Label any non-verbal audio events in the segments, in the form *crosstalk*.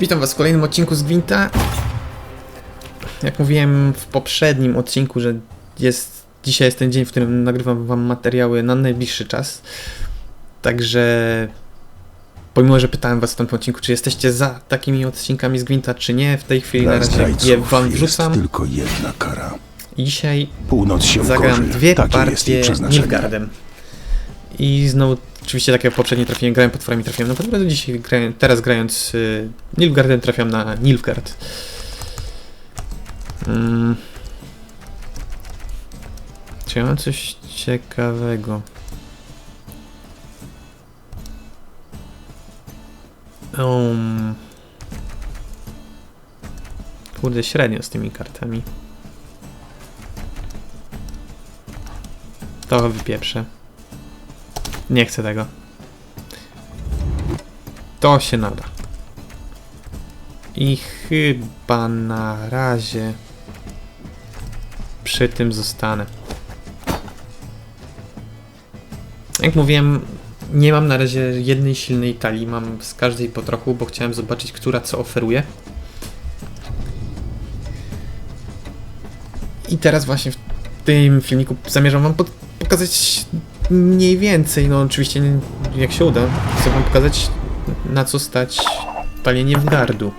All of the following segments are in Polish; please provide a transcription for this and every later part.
Witam Was w kolejnym odcinku z Gwinta. Jak mówiłem w poprzednim odcinku, że jest dzisiaj jest ten dzień, w którym nagrywam Wam materiały na najbliższy czas. Także pomimo, że pytałem Was w tym odcinku, czy jesteście za takimi odcinkami z Gwinta, czy nie, w tej chwili na Dla razie zdrajców je Wam wrzucam. tylko jedna kara. Dzisiaj Północ się zagram ukorzy. dwie Takie partie. Nilfgaardem. I znowu, oczywiście tak jak poprzednie trafienie, grałem potworami, trafiłem na potwory, dzisiaj grałem, teraz grając y, Nilfgaardem trafiam na Nilfgaard. Mm. Czy ja mam coś ciekawego? Um. Kurde, średnio z tymi kartami. To wypieprzę. Nie chcę tego. To się nada. I chyba na razie przy tym zostanę. Jak mówiłem, nie mam na razie jednej silnej talii, mam z każdej po trochu, bo chciałem zobaczyć, która co oferuje. I teraz właśnie w tym filmiku zamierzam wam pokazać mniej więcej, no oczywiście jak się uda, chcę wam pokazać na co stać palenie w gardu.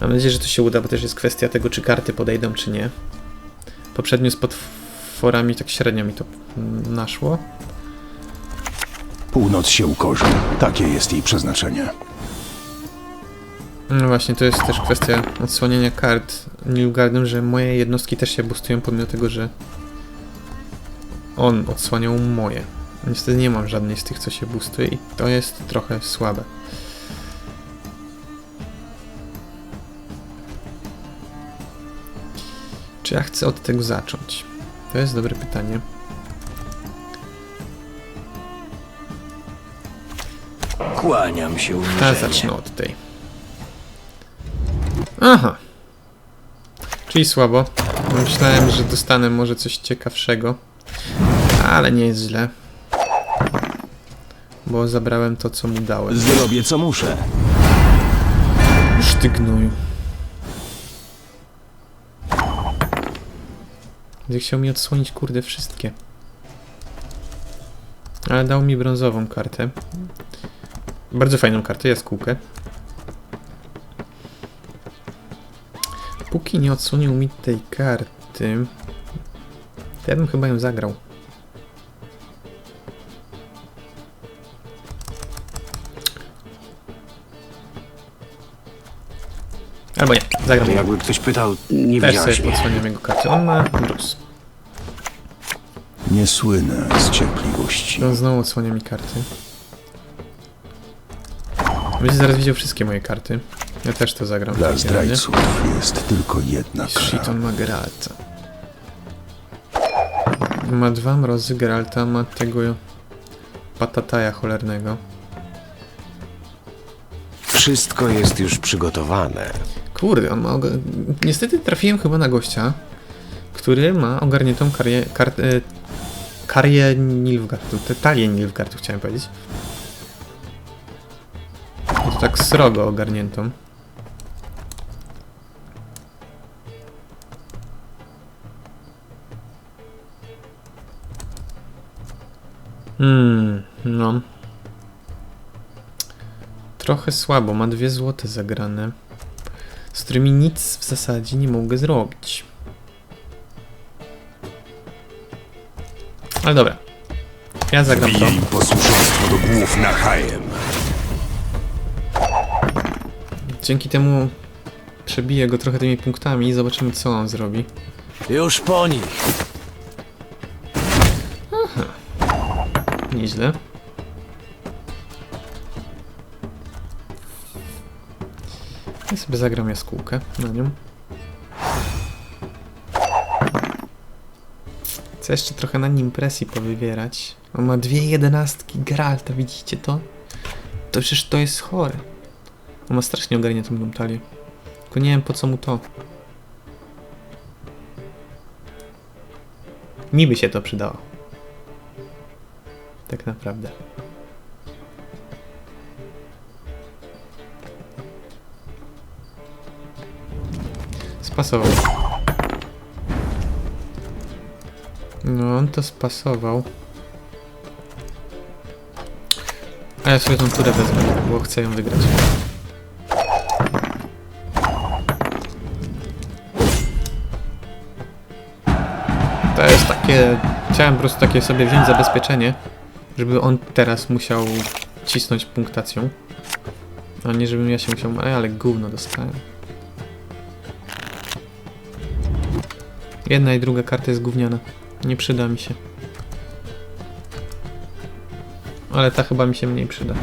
Mam nadzieję, że to się uda, bo też jest kwestia tego, czy karty podejdą, czy nie. Poprzednio z potworami tak średnio mi to naszło. Północ się ukorzy. Takie jest jej przeznaczenie. No właśnie, to jest też kwestia odsłaniania kart Nilfgaardem, że moje jednostki też się boostują, pomimo tego, że on odsłaniał moje. Niestety nie mam żadnej z tych, co się boostuje i to jest trochę słabe. Czy ja chcę od tego zacząć? To jest dobre pytanie. Kłaniam się Ja zacznę od tej. Aha. Czyli słabo. Myślałem, że dostanę może coś ciekawszego. Ale nie jest źle. Bo zabrałem to, co mu dałem. Zrobię co muszę. Już ty gnoju. Gdzie chciał mi odsłonić, kurde, wszystkie. Ale dał mi brązową kartę. Bardzo fajną kartę, jaskółkę. Póki nie odsłonił mi tej karty, to ja bym chyba ją zagrał. Zagram. Jakby ktoś pytał, nie Też widziałeś sobie mnie. jego karty. On ma brus. Nie słynę z cierpliwości. To znowu odsłania mi karty. Będzie zaraz widział wszystkie moje karty. Ja też to zagram. w Dla takim razie. zdrajców jest tylko jedna Shit, kara. on ma Geralta. Ma dwa mrozy Geralta, ma tego patataja cholernego. Wszystko jest już przygotowane. Kurde, on ma. Niestety trafiłem chyba na gościa, który ma ogarniętą karię, kar, e, karię Nilfgaardu, te talię Nilfgaardu chciałem powiedzieć. To tak srogo ogarniętą. Hmm, no. Trochę słabo, ma dwie złote zagrane z którymi nic w zasadzie nie mogę zrobić. Ale dobra. Ja zagram to. im posłuszeństwo do głów na hajem. Dzięki temu przebiję go trochę tymi punktami i zobaczymy co on zrobi. Już po nich. Nieźle. Ja sobie zagram jaskółkę na nią. Chcę jeszcze trochę na nim presji powywierać. On ma dwie jedenastki Geralta, widzicie to? To przecież to jest chore. On ma strasznie ogarniętą tą talię. Tylko nie wiem po co mu to. Mi by się to przydało. Tak naprawdę. Spasował. No, on to spasował. A ja sobie tą turę wezmę, bo chcę ją wygrać. To jest takie... Chciałem po prostu takie sobie wziąć zabezpieczenie, żeby on teraz musiał cisnąć punktacją. A nie żebym ja się musiał... Ale gówno dostałem. Jedna i druga karta jest gówniana. Nie przyda mi się. Ale ta chyba mi się mniej przyda.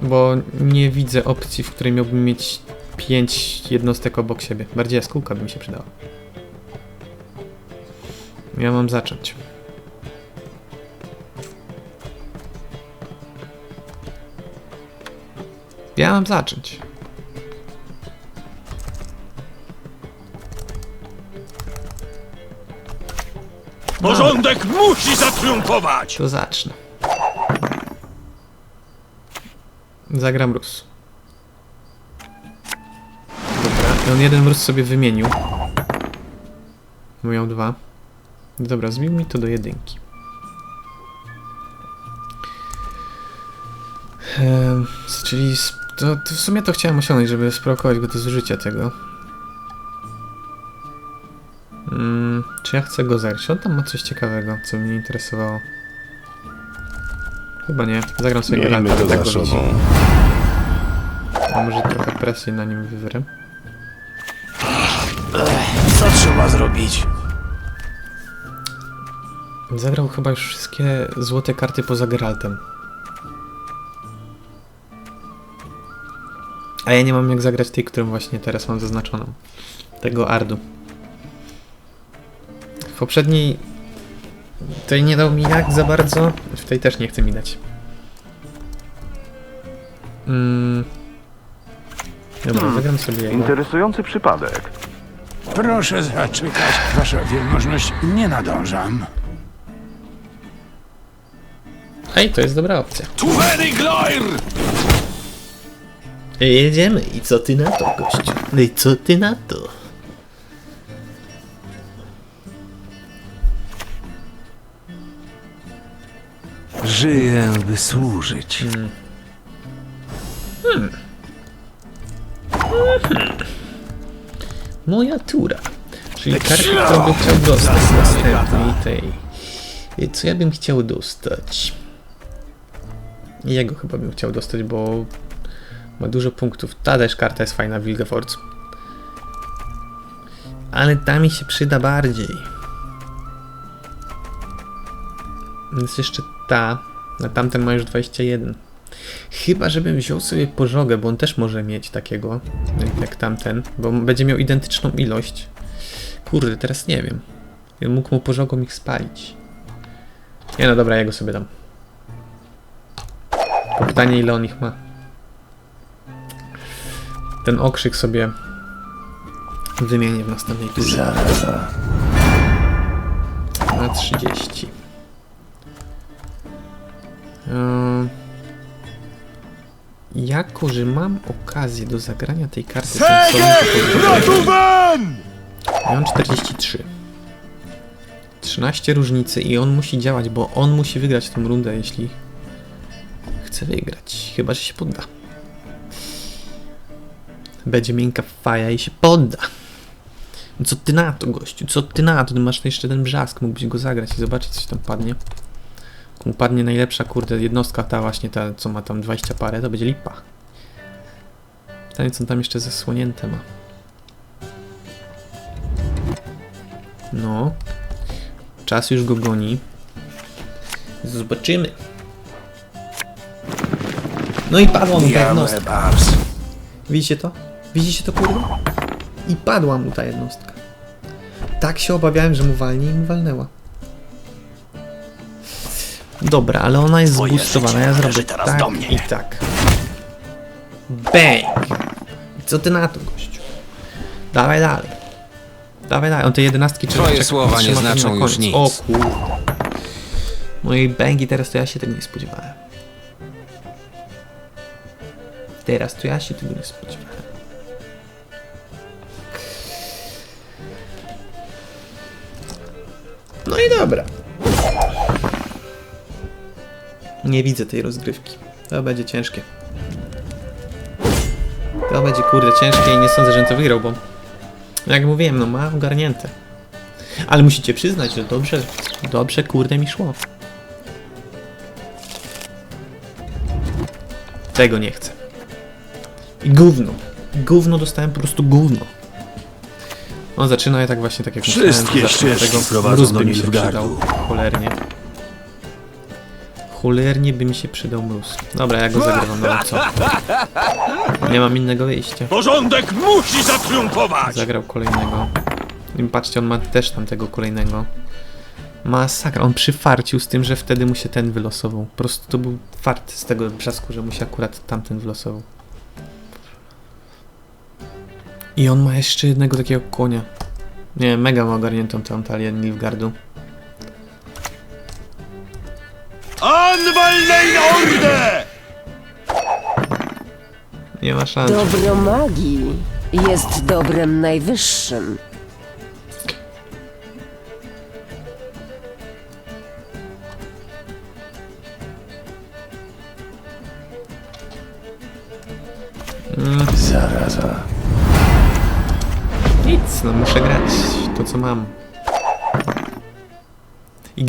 Bo nie widzę opcji, w której miałbym mieć 5 jednostek obok siebie. Bardziej jaskółka by mi się przydała. Ja mam zacząć. Ja mam zacząć. Porządek musi zatriumfować! To zacznę. Zagram mróz. Dobra, i on jeden mróz sobie wymienił. Miał dwa. Dobra, zbił mi to do jedynki. Ehm, czyli to, to w sumie to chciałem osiągnąć, żeby sprowokować go do zużycia tego. Mm, czy ja chcę go zagrać? On tam ma coś ciekawego, co mnie interesowało. Chyba nie. Zagram sobie Miejmy Geralta, tak go widzi. sobą. A może trochę presji na nim wywrę. Co trzeba zrobić? Zagrał chyba już wszystkie złote karty poza Geraltem. A ja nie mam jak zagrać tej, którą właśnie teraz mam zaznaczoną. Tego Ardu. W poprzedniej tej nie dał mi jak za bardzo, w tej też nie chce mi dać. Mm. Dobra, zagram sobie jego. Interesujący przypadek. Proszę zaczekać, wasza wielmożność, nie nadążam. Hej, to jest dobra opcja. Tuwery Gloir! Jedziemy. I co ty na to, gościu? No i co ty na to? Żyję, by służyć. Moja tura. Czyli kartę, którą bym chciał dostać następnej tej. Co ja bym chciał dostać? Jego chyba bym chciał dostać, bo ma dużo punktów. Ta też karta jest fajna, Wilgefortz. Ale ta mi się przyda bardziej. Jest jeszcze ta. A tamten ma już 21. Chyba, żebym wziął sobie pożogę, bo on też może mieć takiego, jak tamten, bo będzie miał identyczną ilość. Kurde, teraz nie wiem. Ja mógł mu pożogą ich spalić. Nie no dobra, ja go sobie dam. Pytanie, ile on ich ma. Ten okrzyk sobie wymienię w następnej turze. Na 30. jako, że mam okazję do zagrania tej karty ja mam 43. 13 różnicy i on musi działać, bo on musi wygrać tą rundę, jeśli chce wygrać. Chyba, że się podda. Będzie miękka faja i się podda. No Co ty na to, gościu? Co ty na to? Ty masz jeszcze ten brzask, mógłbyś go zagrać i zobaczyć, co tam padnie. Jak mu padnie najlepsza, kurde, jednostka ta właśnie, ta, co ma tam 20 parę, to będzie lipa. Pytanie, co on tam jeszcze zasłonięte ma. No. Czas już go goni. Zobaczymy. No i padła mu ta jednostka. Widzicie to? Widzicie to kurwa? I padła mu ta jednostka. Tak się obawiałem, że mu walnie i mu walnęła. Dobra, ale ona jest Moje zbustowana. Ja zrobię teraz tak do mnie. i tak. Bang! Co ty na to, gościu? Dawaj dalej. Dawaj dalej. On te jedenastki trzeba Twoje czekać, słowa nie znaczą już nic. O kur... Mojej teraz to ja się tego nie spodziewałem. Teraz to ja się tego nie spodziewałem. No i dobra. Nie widzę tej rozgrywki. To będzie ciężkie. To będzie kurde ciężkie i nie sądzę, że to wygrał, bo jak mówiłem, no ma ogarnięte. Ale musicie przyznać, że dobrze, dobrze kurde mi szło. Tego nie chcę. I gówno. Gówno dostałem po prostu gówno. On zaczyna ja tak właśnie tak jak Wszystkie myślałem, ścieżki tego. prowadzą do by mi się Nilfgaardu. Cholernie. Cholernie by mi się przydał mróz. Dobra, ja go zagrywam, no co? Nie mam innego wyjścia. Porządek musi zatriumfować! Zagrał kolejnego. I patrzcie, on ma też tamtego kolejnego. Masakra. On przyfarcił z tym, że wtedy mu się ten wylosował. Po prostu to był fart z tego brzasku, że mu się akurat tamten wylosował. I on ma jeszcze jednego takiego konia. Nie, mega ma ogarniętą tą talię Nilfgaardu. Anwalnej ordę! Nie ma szans. Dobro magii jest dobrem najwyższym.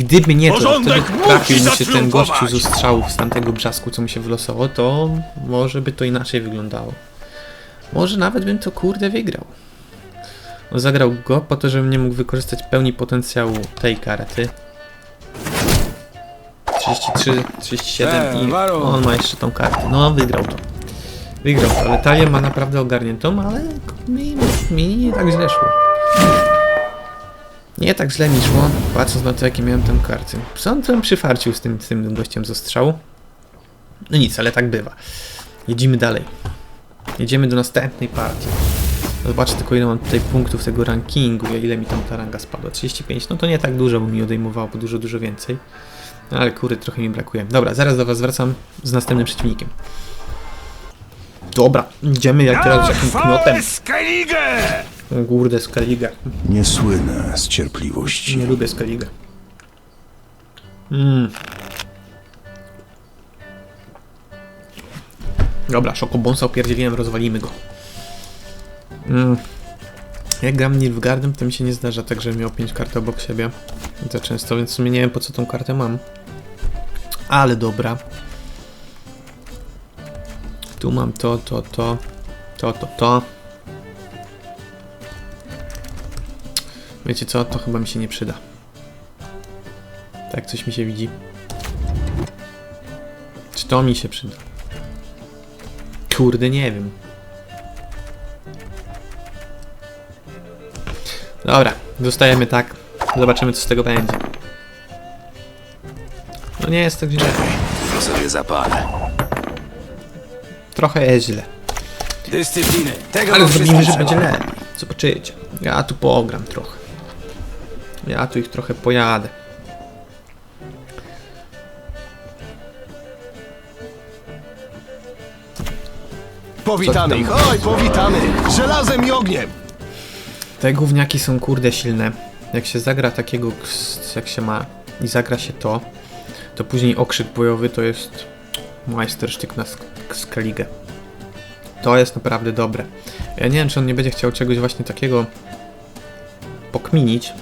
Gdyby nie to, wtedy trafił mi się ten gościu ze strzałów z tamtego brzasku, co mu się wylosowało, to może by to inaczej wyglądało. Może nawet bym to kurde wygrał. On zagrał go po to, żebym nie mógł wykorzystać pełni potencjału tej karty. 33, 37 Eee, i on ma jeszcze tą kartę. No, wygrał to. Wygrał to, ale talię ma naprawdę ogarniętą, ale mi, mi nie tak źle szło. Nie tak źle mi szło, patrząc na to, jakie miałem tam karty. Sądzę, przyfarcił z tym, z tym gościem ze strzału. No nic, ale tak bywa. Jedziemy dalej. Jedziemy do następnej partii. Zobaczę tylko ile mam tutaj punktów tego rankingu, ile mi tam ta ranga spadła. 35, no to nie tak dużo, bo mi odejmowało po dużo, dużo więcej. No ale kurde, trochę mi brakuje. Dobra, zaraz do was wracam z następnym przeciwnikiem. Dobra, idziemy jak teraz z jakim knotem. Kurde, Skaliga. Nie słynę z cierpliwości. Nie lubię Skaligę. Mm. Dobra, Szokobonsa opierdzieliłem, rozwalimy go. Mm. Jak gram Nilfgaardem, to mi się nie zdarza tak, że miał 5 kart obok siebie. Za często, więc w sumie nie wiem po co tą kartę mam. Ale dobra. Tu mam to, to, to, to, to, to. Wiecie co, to chyba mi się nie przyda. Tak coś mi się widzi. Czy to mi się przyda? Kurde, nie wiem. Dobra, zostajemy tak. Zobaczymy co z tego będzie. No nie jest tak źle. To sobie zapalę. Trochę jest źle. Dyscypliny. Tego Ale zrobimy, że będzie lepiej. Zobaczycie. Ja tu pogram trochę. Ja tu ich trochę pojadę. Powitamy ich, oj, powitamy! Żelazem i ogniem! Te gówniaki są kurde silne. Jak się zagra takiego, jak się ma i zagra się to, to później okrzyk bojowy to jest majstersztyk na sk- skaligę. To jest naprawdę dobre. Ja nie wiem, czy on nie będzie chciał czegoś właśnie takiego pokminić.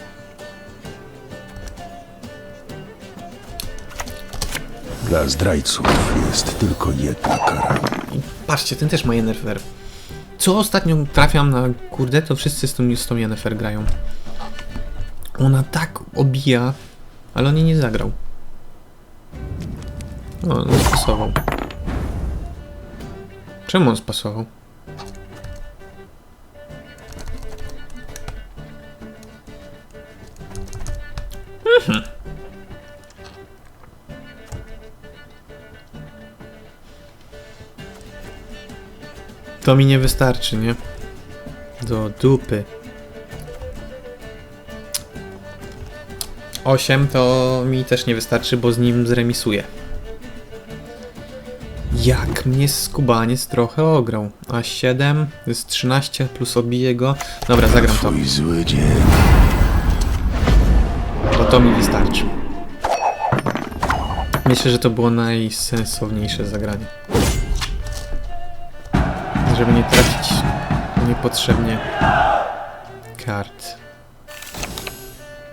Dla zdrajców jest tylko jedna kara. Patrzcie, ten też ma Yennefer. Co ostatnio trafiam na kurde, to wszyscy z tą, z tą Yennefer grają. Ona tak obija, ale on jej nie zagrał. O, on spasował. Czemu on spasował? To mi nie wystarczy, nie? Do dupy. 8 to mi też nie wystarczy, bo z nim zremisuję. Jak mnie skubaniec trochę ograł. A 7 to jest 13 plus odbiję go. Dobra, zagram to. Twój zły dzień. Bo to to mi wystarczy. Myślę, że to było najsensowniejsze zagranie. Żeby nie tracić niepotrzebnie kart.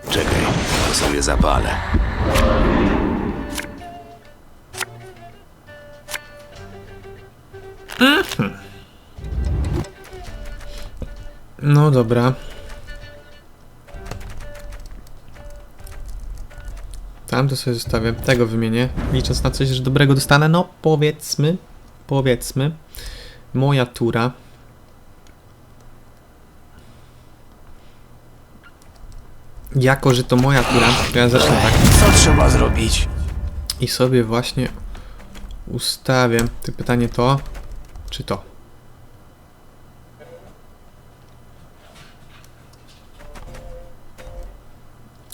Czekaj, to sobie zapalę. No dobra. Tam to sobie zostawię. Tego wymienię. Licząc na coś, że dobrego dostanę. No powiedzmy. Powiedzmy. Moja tura. Jako, że to moja tura, to ja zacznę tak. Co trzeba zrobić? I sobie właśnie ustawię. Ty pytanie to, czy to?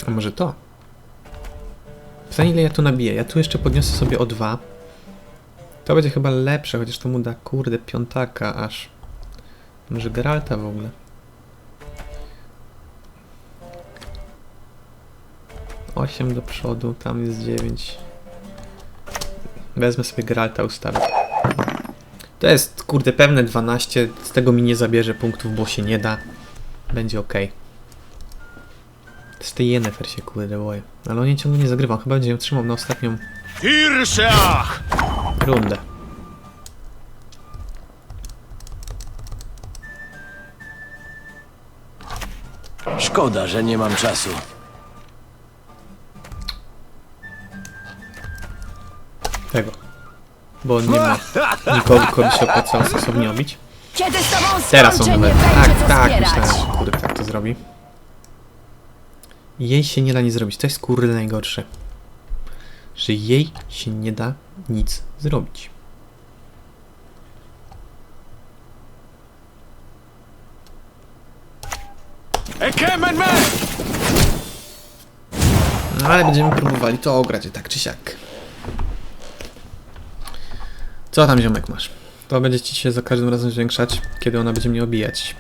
A może to? Pytanie ile ja tu nabiję. Ja tu jeszcze podniosę sobie o dwa. To będzie chyba lepsze, chociaż to mu da kurde piątaka aż. Może Geralta w ogóle. Osiem do przodu, tam jest dziewięć. Wezmę sobie Geralta, ustawię. To jest, kurde, pewne 12. Z tego mi nie zabierze punktów, bo się nie da. Będzie ok. Z tej Yennefer się, kurde, boję. Ale on jej ciągle nie zagrywam. Chyba będzie ją trzymał na ostatnią Irszach! Rundę. Szkoda, że nie mam czasu. Tego. Bo on nie ma *laughs* nikogo, kogo się opłacało stosownie obić. Kiedy z tobą Teraz on skończę, nie będzie Tak, co tak, zbierać. myślałem, że kurde, tak to zrobi. Jej się nie da nic zrobić. To jest kurde najgorsze. Że jej się nie da nic zrobić. No ale będziemy próbowali to ograć, tak czy siak. Co tam ziomek masz? To będzie ci się za każdym razem zwiększać, kiedy ona będzie mnie obijać.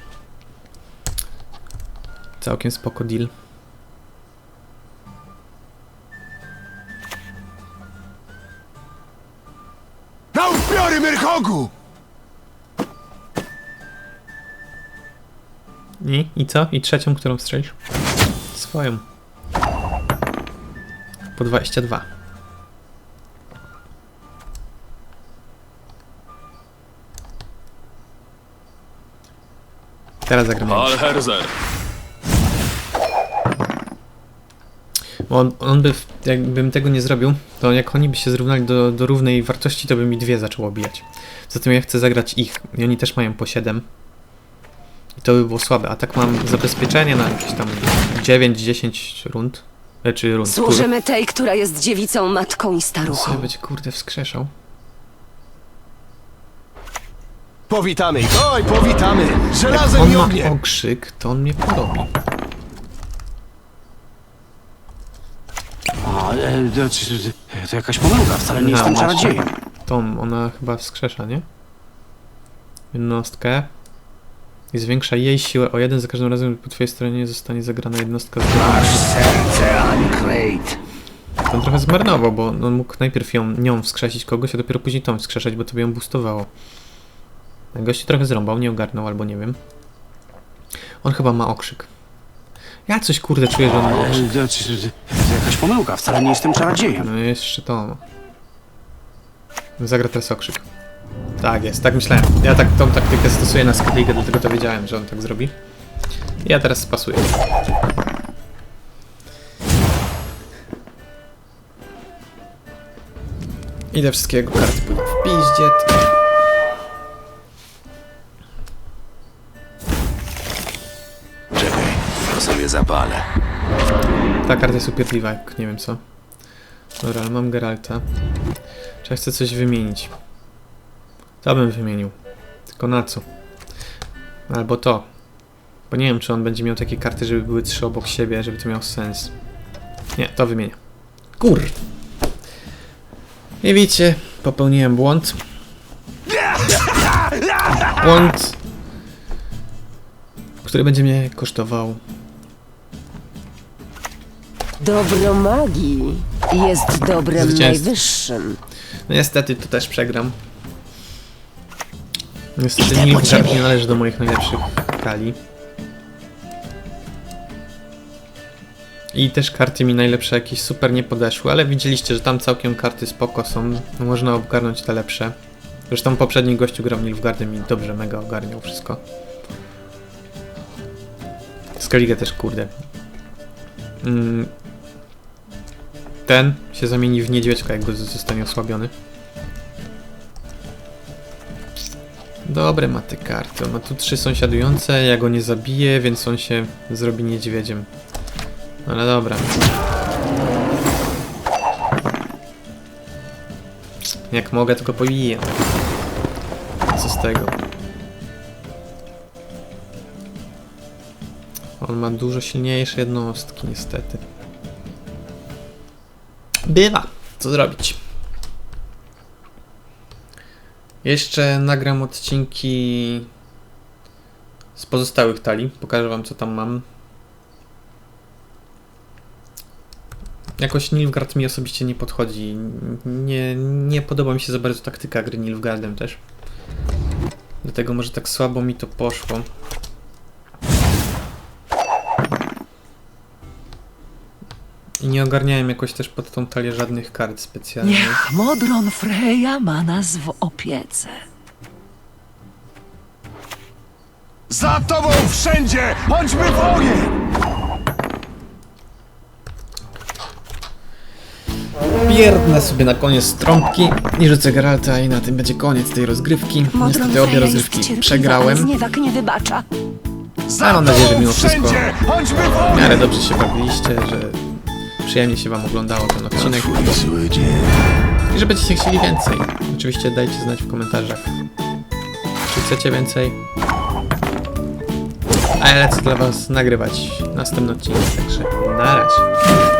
Całkiem spoko deal. Myrchogu! I? I co? I trzecią, którą strzelisz? Swoją. Po 22. Teraz zagramy. Alherzer. Bo on, on by, jakbym tego nie zrobił, to jak oni by się zrównali do, do równej wartości, to by mi dwie zaczęło bijać. Zatem ja chcę zagrać ich. I oni też mają po 7. I to by było słabe. A tak mam zabezpieczenie na jakieś tam 9-10 rund. E, Czy rund. tur. Służymy tej, która jest dziewicą, matką i staruchą. sobie będzie kurde wskrzeszał. Powitamy ich. Oj, powitamy! Żelazem On i ma ogniem! okrzyk, to on mnie porobi. A, e, to, to, to jakaś pomyłka, wcale nie No, jestem właśnie. czarodziejem. Tą ona chyba wskrzesza, nie? Jednostkę. I zwiększa jej siłę o jeden za każdym razem, gdy po twojej stronie zostanie zagrana jednostka z Serce Ancrate. On trochę zmarnował, bo on mógł najpierw ją, nią wskrzesić kogoś, a dopiero później tą wskrzeszać, bo to by ją boostowało. Gość się trochę zrąbał, nie ogarnął, albo nie wiem. On chyba ma okrzyk. Ja coś kurde czuję, że on ma okrzyk. to, jakaś pomyłka, wcale nie jestem czarodziejem. No jeszcze to. Zagra teraz okrzyk. Tak jest, tak myślałem. Ja tak tą taktykę stosuję na Skyligę, dlatego to wiedziałem, że on tak zrobi. Ja teraz spasuję. Idę wszystkiego karty w piździet. To sobie zapalę. Ta karta jest upierdliwa, jak nie wiem co. Dobra, ale mam Geralta. Czy ja chcę coś wymienić? To bym wymienił. Tylko na co? Albo to. Bo nie wiem, czy on będzie miał takie karty, żeby były trzy obok siebie, żeby to miało sens. Nie, to wymienię. Kur! Nie widzicie, popełniłem błąd. Błąd, który będzie mnie kosztował Dobro magii jest dobrem Zwycięstwo. najwyższym. No niestety tu też przegram. Niestety Nilfgaard nie należy do moich najlepszych kali. I też karty mi najlepsze jakieś super nie podeszły, ale widzieliście, że tam całkiem karty spoko są. Można ogarnąć te lepsze. Zresztą poprzedni gościu grał Nilfgaardem i dobrze mega ogarniał wszystko. Skellige też kurde. Mm. Ten się zamieni w niedźwiedźka, jak go zostanie osłabiony. Dobre ma te karty. On ma tu trzy sąsiadujące, ja go nie zabiję, więc on się zrobi niedźwiedziem. Ale dobra. Jak mogę, tylko pobiję. Co z tego? On ma dużo silniejsze jednostki, niestety. Bywa. Co zrobić? Jeszcze nagram odcinki z pozostałych talii. Pokażę wam co tam mam. Jakoś Nilfgaard mi osobiście nie podchodzi. Nie, nie podoba mi się za bardzo taktyka gry Nilfgaardem też. Dlatego może tak słabo mi to poszło. I nie ogarniałem jakoś też pod tą talię żadnych kart specjalnych. Niech Modron Freja ma nas w opiece. Za tobą wszędzie! Chodźmy w ogień! Pierdnę sobie na koniec trąbki i rzucę Geralta i na tym będzie koniec tej rozgrywki. Modron Niestety obie rozgrywki ale przegrałem. zniewag nie wybacza. Za mam nadzieję, że mimo wszystko wszędzie! Chodźmy w W ogień! miarę dobrze się bawiliście, że przyjemnie się wam oglądało ten odcinek i że będziecie chcieli więcej. Oczywiście dajcie znać w komentarzach, czy chcecie więcej. A ja lecę dla was nagrywać następny odcinek, także na razie.